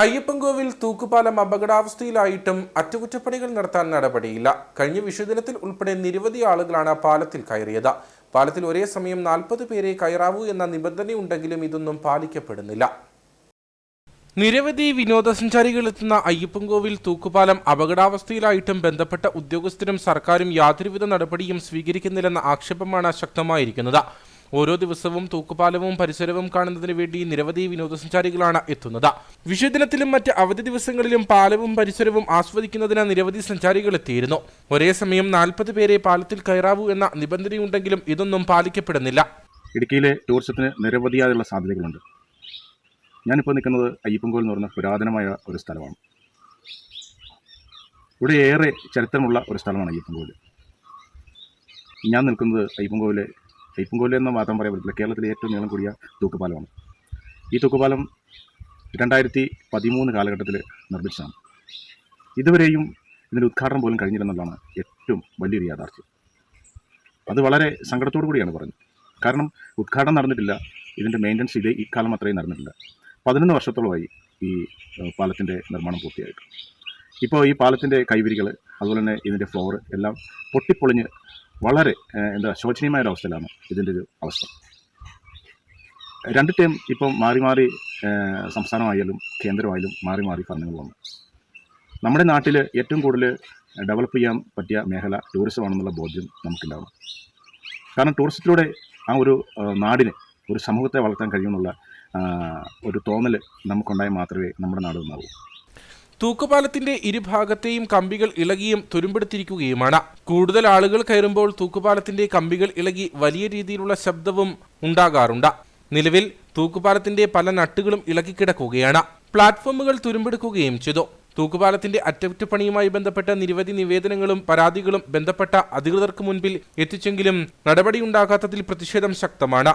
അയ്യപ്പൻകോവിൽ തൂക്കുപാലം അപകടാവസ്ഥയിലായിട്ടും അറ്റകുറ്റപ്പണികൾ നടത്താൻ നടപടിയില്ല. കഴിഞ്ഞ വിഷുദിനത്തിൽ ഉൾപ്പെടെ നിരവധി ആളുകളാണ് പാലത്തിൽ കയറിയത്. പാലത്തിൽ ഒരേ സമയം നാൽപ്പത് പേരെ കയറാവൂ എന്ന നിബന്ധനയുണ്ടെങ്കിലും ഇതൊന്നും പാലിക്കപ്പെടുന്നില്ല. നിരവധി വിനോദസഞ്ചാരികൾ എത്തുന്ന അയ്യപ്പൻകോവിൽ തൂക്കുപാലം അപകടാവസ്ഥയിലായിട്ടും ബന്ധപ്പെട്ട ഉദ്യോഗസ്ഥരും സർക്കാരും യാതൊരുവിധ നടപടിയും സ്വീകരിക്കുന്നില്ലെന്ന ആക്ഷേപമാണ് ശക്തമായിരിക്കുന്നത്. ഓരോ ദിവസവും തൂക്കുപാലവും പരിസരവും കാണുന്നതിന് വേണ്ടി നിരവധി വിനോദസഞ്ചാരികളാണ് എത്തുന്നത്. വിഷുദിനത്തിലും മറ്റ് അവധി ദിവസങ്ങളിലും പാലവും പരിസരവും ആസ്വദിക്കുന്നതിന് നിരവധി സഞ്ചാരികൾ എത്തിയിരുന്നു. ഒരേ സമയം നാൽപ്പത് പേരെ പാലത്തിൽ കയറാവൂ എന്ന നിബന്ധനയുണ്ടെങ്കിലും ഇതൊന്നും പാലിക്കപ്പെടുന്നില്ല. ഇടുക്കിയിലെ ടൂറിസത്തിന് നിരവധിയായുള്ള സാധ്യതകളുണ്ട്. ഞാനിപ്പോൾ നിൽക്കുന്നത് അയ്യപ്പൻകോൽ എന്ന് പറയുന്ന പുരാതനമായ ഒരു സ്ഥലമാണ്. ഇവിടെ ഏറെ ചരിത്രമുള്ള ഒരു സ്ഥലമാണ് അയ്യപ്പൻകോൽ ഞാൻ നിൽക്കുന്നത് അയ്യപ്പൻകോവിലെ അയ്യപ്പൻകോവിൽ എന്ന് മാത്രം പറയാൻ പറ്റില്ല കേരളത്തിലെ ഏറ്റവും നീളം കൂടിയ തൂക്കുപാലമാണ്. ഈ തൂക്കുപാലം രണ്ടായിരത്തി പതിമൂന്ന് കാലഘട്ടത്തിൽ നിർമ്മിച്ചതാണ്. ഇതുവരെയും ഇതിന്റെ ഉദ്ഘാടനം പോലും കഴിഞ്ഞില്ലെന്നുള്ളതാണ് ഏറ്റവും വലിയൊരു യാഥാർത്ഥ്യം. അത് വളരെ സങ്കടത്തോടു കൂടിയാണ് പറഞ്ഞത്. കാരണം ഉദ്ഘാടനം നടന്നിട്ടില്ല. ഇതിന്റെ മെയിന്റനൻസ് ഇതേ ഈ കാലം അത്രയും നടന്നിട്ടില്ല. പതിനൊന്ന് വർഷത്തോളമായി ഈ പാലത്തിന്റെ നിർമ്മാണം പൂർത്തിയായിട്ട്. ഇപ്പോൾ ഈ പാലത്തിന്റെ കൈവരികൾ അതുപോലെ തന്നെ ഇതിന്റെ ഫ്ലോർ എല്ലാം പൊട്ടിപ്പൊളിഞ്ഞ് വളരെ എന്താ ശോചനീയമായ ഒരു അവസ്ഥയിലാണ് ഇതിന്റെ ഒരു അവസ്ഥ. രണ്ട് ടൈം ഇപ്പം മാറി മാറി സംസ്ഥാനമായാലും കേന്ദ്രമായാലും മാറി മാറി ഭരണങ്ങൾ വന്നു നമ്മുടെ നാട്ടിൽ ഏറ്റവും കൂടുതൽ ഡെവലപ്പ് ചെയ്യാൻ പറ്റിയ മേഖല ടൂറിസമാണെന്നുള്ള ബോധ്യം നമുക്കുണ്ടാവണം. കാരണം ടൂറിസത്തിലൂടെ ആ ഒരു നാടിനെ ഒരു സമൂഹത്തെ വളർത്താൻ കഴിയുമെന്നുള്ള ഒരു തോന്നൽ നമുക്കുണ്ടായാൽ മാത്രമേ നമ്മുടെ നാട് നന്നാവൂ. തൂക്കുപാലത്തിന്റെ ഇരുഭാഗത്തെയും കമ്പികൾ ഇളകിയും തുരുമ്പെടുത്തിരിക്കുകയുമാണ്. കൂടുതൽ ആളുകൾ കയറുമ്പോൾ തൂക്കുപാലത്തിന്റെ കമ്പികൾ ഇളകി വലിയ രീതിയിലുള്ള ശബ്ദവും ഉണ്ടാകാറുണ്ട്. നിലവിൽ തൂക്കുപാലത്തിന്റെ പല നട്ടുകളും ഇളകിക്കിടക്കുകയാണ്. പ്ലാറ്റ്ഫോമുകൾ തുരുമ്പെടുക്കുകയും ചെയ്തു. തൂക്കുപാലത്തിന്റെ അറ്റകുറ്റപ്പണിയുമായി ബന്ധപ്പെട്ട നിരവധി നിവേദനങ്ങളും പരാതികളും ബന്ധപ്പെട്ട അധികൃതർക്ക് മുൻപിൽ എത്തിച്ചെങ്കിലും നടപടിയുണ്ടാകാത്തതിൽ പ്രതിഷേധം ശക്തമാണ്.